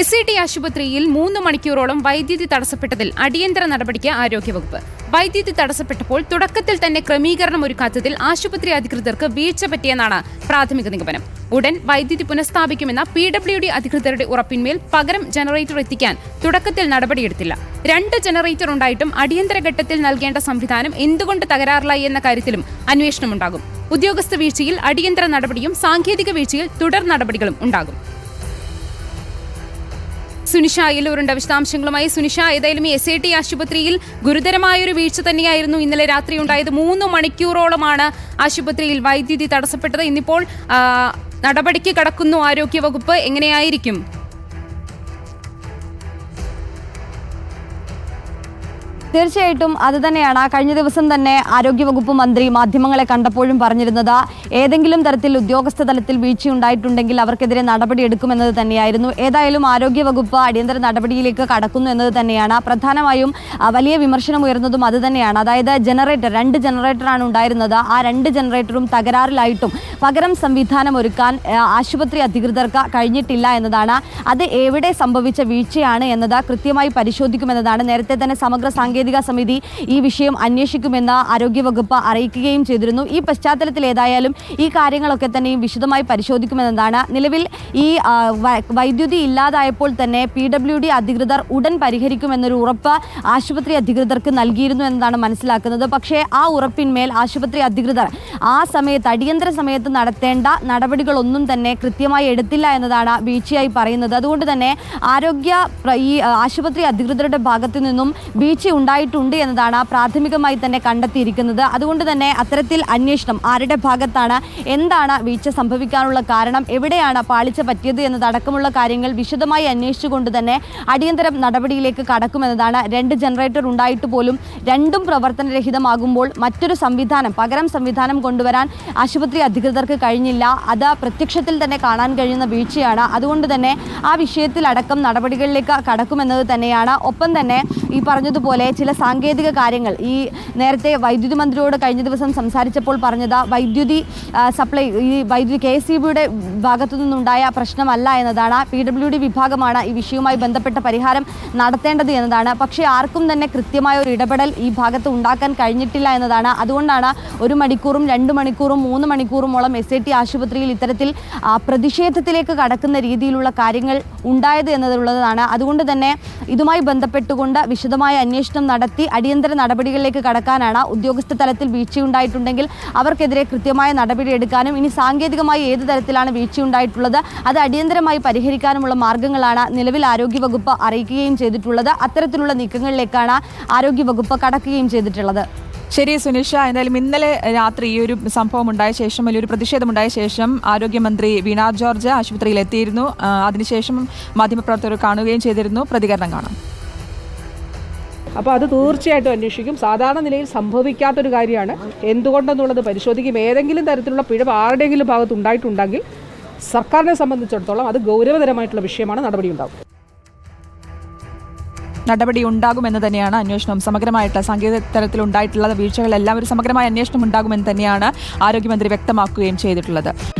S C T ആശുപത്രിയിൽ മൂന്ന് മണിക്കൂറോളം വൈദ്യുതി തടസ്സപ്പെട്ടതിൽ അടിയന്തര നടപടിക്ക് ആരോഗ്യവകുപ്പ്. വൈദ്യുതി തടസ്സപ്പെട്ടപ്പോൾ തുടക്കത്തിൽ തന്നെ ക്രമീകരണം ഒരുക്കാത്തതിൽ ആശുപത്രി അധികൃതർക്ക് വീഴ്ച പറ്റിയെന്നാണ് പ്രാഥമിക നിഗമനം. ഉടൻ വൈദ്യുതി പുനഃസ്ഥാപിക്കുമെന്ന പി ഡബ്ല്യു ഡി അധികൃതരുടെ ഉറപ്പിന്മേൽ പകരം ജനറേറ്റർ എത്തിക്കാൻ തുടക്കത്തിൽ നടപടിയെടുത്തില്ല. രണ്ട് ജനറേറ്റർ ഉണ്ടായിട്ടും അടിയന്തര ഘട്ടത്തിൽ നൽകേണ്ട സംവിധാനം എന്തുകൊണ്ട് തകരാറിലായി എന്ന കാര്യത്തിലും അന്വേഷണമുണ്ടാകും. ഉദ്യോഗസ്ഥ വീഴ്ചയിൽ അടിയന്തര നടപടിയും സാങ്കേതിക വീഴ്ചയിൽ തുടർ നടപടികളും ഉണ്ടാകും. സുനിഷ അയലൂരുണ്ട് വിശദാംശങ്ങളുമായി സുനിഷ ഏതായാലും ഈ എസ് ഐ ടി ആശുപത്രിയിൽ ഗുരുതരമായൊരു വീഴ്ച തന്നെയായിരുന്നു ഇന്നലെ രാത്രി ഉണ്ടായത്. മൂന്ന് മണിക്കൂറോളമാണ് ആശുപത്രിയിൽ വൈദ്യുതി തടസ്സപ്പെട്ടത്. ഇന്നിപ്പോൾ നടപടിക്ക് കടക്കുന്നു ആരോഗ്യവകുപ്പ്. എങ്ങനെയായിരിക്കും? തീർച്ചയായിട്ടും അത് തന്നെയാണ്. കഴിഞ്ഞ ദിവസം തന്നെ ആരോഗ്യവകുപ്പ് മന്ത്രി മാധ്യമങ്ങളെ കണ്ടപ്പോഴും പറഞ്ഞിരുന്നത് ഏതെങ്കിലും തരത്തിൽ ഉദ്യോഗസ്ഥ തലത്തിൽ വീഴ്ചയുണ്ടായിട്ടുണ്ടെങ്കിൽ അവർക്കെതിരെ നടപടി നടപടിയെടുക്കുമെന്നത് തന്നെയായിരുന്നു. ഏതായാലും ആരോഗ്യവകുപ്പ് അടിയന്തര നടപടിയിലേക്ക് കടക്കുന്നു എന്നത് തന്നെയാണ്. പ്രധാനമായും വലിയ വിമർശനം ഉയർന്നതും അത് തന്നെയാണ്. അതായത് ജനറേറ്റർ രണ്ട് ജനറേറ്ററാണ് ഉണ്ടായിരുന്നത്. ആ രണ്ട് ജനറേറ്ററും തകരാറിലായിട്ടും പകരം സംവിധാനം ഒരുക്കാൻ ആശുപത്രി അധികൃതർക്ക് കഴിഞ്ഞിട്ടില്ല എന്നതാണ്. അത് എവിടെ സംഭവിച്ച വീഴ്ചയാണ് എന്നത് കൃത്യമായി പരിശോധിക്കുമെന്നതാണ്. നേരത്തെ തന്നെ സമഗ്ര സാങ്കേതിക സമിതി ഈ വിഷയം അന്വേഷിക്കുമെന്ന് ആരോഗ്യവകുപ്പ് അറിയിക്കുകയും ചെയ്തിരുന്നു. ഈ പശ്ചാത്തലത്തിൽ ഏതായാലും ഈ കാര്യങ്ങളൊക്കെ തന്നെയും വിശദമായി പരിശോധിക്കുമെന്നതാണ്. നിലവിൽ ഈ വൈദ്യുതി ഇല്ലാതായപ്പോൾ തന്നെ പി ഡബ്ല്യു ഡി അധികൃതർ ഉടൻ പരിഹരിക്കുമെന്നൊരു ഉറപ്പ് ആശുപത്രി അധികൃതർക്ക് നൽകിയിരുന്നു എന്നതാണ് മനസ്സിലാക്കുന്നത്. പക്ഷേ ആ ഉറപ്പിന്മേൽ ആശുപത്രി അധികൃതർ ആ സമയത്ത് അടിയന്തര സമയത്ത് നടത്തേണ്ട നടപടികളൊന്നും തന്നെ കൃത്യമായി എടുത്തില്ല എന്നതാണ് വീഴ്ചയായി പറയുന്നത്. അതുകൊണ്ട് തന്നെ ആരോഗ്യ ഈ ആശുപത്രി അധികൃതരുടെ ഭാഗത്തു നിന്നും വീഴ്ച ഉണ്ടായിട്ടുണ്ട് എന്നതാണ് പ്രാഥമികമായി തന്നെ കണ്ടെത്തിയിരിക്കുന്നത്. അതുകൊണ്ട് തന്നെ അത്തരത്തിൽ അന്വേഷണം ആരുടെ ഭാഗത്താണ് എന്താണ് വീഴ്ച സംഭവിക്കാനുള്ള കാരണം എവിടെയാണ് പാളിച്ച പറ്റിയത് എന്നതടക്കമുള്ള കാര്യങ്ങൾ വിശദമായി അന്വേഷിച്ചുകൊണ്ട് തന്നെ അടിയന്തര നടപടിയിലേക്ക് കടക്കുമെന്നതാണ് രണ്ട് ജനറേറ്റർ ഉണ്ടായിട്ട് പോലും രണ്ടും പ്രവർത്തനരഹിതമാകുമ്പോൾ മറ്റൊരു സംവിധാനം പകരം സംവിധാനം കൊണ്ടുവരാൻ ആശുപത്രി അധികൃതർക്ക് കഴിഞ്ഞില്ല. അത് പ്രത്യക്ഷത്തിൽ തന്നെ കാണാൻ കഴിയുന്ന വീഴ്ചയാണ്. അതുകൊണ്ട് തന്നെ ആ വിഷയത്തിലടക്കം നടപടികളിലേക്ക് കടക്കുമെന്നത് തന്നെയാണ്. ഒപ്പം തന്നെ ഈ പറഞ്ഞതുപോലെ ചില സാങ്കേതിക കാര്യങ്ങൾ ഈ നേരത്തെ വൈദ്യുതി മന്ത്രിയോട് കഴിഞ്ഞ ദിവസം സംസാരിച്ചപ്പോൾ പറഞ്ഞത് വൈദ്യുതി സപ്ലൈ ഈ വൈദ്യുതി കെ എസ് ബിയുടെ ഭാഗത്തു നിന്നുണ്ടായ പ്രശ്നമല്ല എന്നതാണ് പി ഡബ്ല്യു ഡി വിഭാഗമാണ് ഈ വിഷയവുമായി ബന്ധപ്പെട്ട പരിഹാരം നടത്തേണ്ടത് എന്നതാണ്. പക്ഷേ ആർക്കും തന്നെ കൃത്യമായ ഒരു ഇടപെടൽ ഈ ഭാഗത്ത് ഉണ്ടാക്കാൻ കഴിഞ്ഞിട്ടില്ല എന്നതാണ്. അതുകൊണ്ടാണ് ഒരു മണിക്കൂറും രണ്ട് മണിക്കൂറും മൂന്ന് മണിക്കൂറുമോളം എസ് ഐ ടി ആശുപത്രിയിൽ ഇത്തരത്തിൽ പ്രതിഷേധത്തിലേക്ക് കടക്കുന്ന രീതിയിലുള്ള കാര്യങ്ങൾ ഉണ്ടായത് എന്നതുള്ളതാണ്. അതുകൊണ്ട് തന്നെ ഇതുമായി ബന്ധപ്പെട്ടുകൊണ്ട് വിശദമായ അന്വേഷണം നടത്തി അടിയന്തര നടപടികളിലേക്ക് കടക്കാനാണ് ഉദ്യോഗസ്ഥ തലത്തിൽ വീഴ്ചയുണ്ടായിട്ടുണ്ടെങ്കിൽ അവർക്കെതിരെ കൃത്യമായ നടപടി എടുക്കാനും ഇനി സാങ്കേതികമായി ഏത് തരത്തിലാണ് വീഴ്ചയുണ്ടായിട്ടുള്ളത് അത് അടിയന്തരമായി പരിഹരിക്കാനുമുള്ള മാർഗങ്ങളാണ് നിലവിൽ ആരോഗ്യവകുപ്പ് അറിയിക്കുകയും ചെയ്തിട്ടുള്ളത്. അത്തരത്തിലുള്ള നീക്കങ്ങളിലേക്കാണ് ആരോഗ്യവകുപ്പ് കടക്കുകയും ചെയ്തിട്ടുള്ളത്. ശരി സുനിഷ എന്തായാലും ഇന്നലെ രാത്രി ഈ ഒരു സംഭവം ഉണ്ടായ ശേഷം വലിയൊരു പ്രതിഷേധമുണ്ടായ ശേഷം ആരോഗ്യമന്ത്രി വീണ ജോർജ് ആശുപത്രിയിൽ എത്തിയിരുന്നു. അതിനുശേഷം മാധ്യമപ്രവർത്തകർ കാണുകയും ചെയ്തിരുന്നു. പ്രതികരണം കാണാം. അപ്പോൾ അത് തീർച്ചയായിട്ടും അന്വേഷിക്കും. സാധാരണ നിലയിൽ സംഭവിക്കാത്തൊരു കാര്യമാണ്. എന്തുകൊണ്ടെന്നുള്ളത് പരിശോധിക്കും. ഏതെങ്കിലും തരത്തിലുള്ള പിഴവ് ആരുടെയെങ്കിലും ഭാഗത്ത് ഉണ്ടായിട്ടുണ്ടെങ്കിൽ സർക്കാരിനെ സംബന്ധിച്ചിടത്തോളം അത് ഗൗരവതരമായിട്ടുള്ള വിഷയമാണ്. നടപടി ഉണ്ടാകും. നടപടി ഉണ്ടാകുമെന്ന് തന്നെയാണ് അന്വേഷണം. സമഗ്രമായിട്ട് സാങ്കേതിക തലത്തിൽ ഉണ്ടായിട്ടുള്ള വീഴ്ചകളെല്ലാം ഒരു സമഗ്രമായ അന്വേഷണം ഉണ്ടാകുമെന്ന് തന്നെയാണ് ആരോഗ്യമന്ത്രി വ്യക്തമാക്കുകയും ചെയ്തിട്ടുള്ളത്.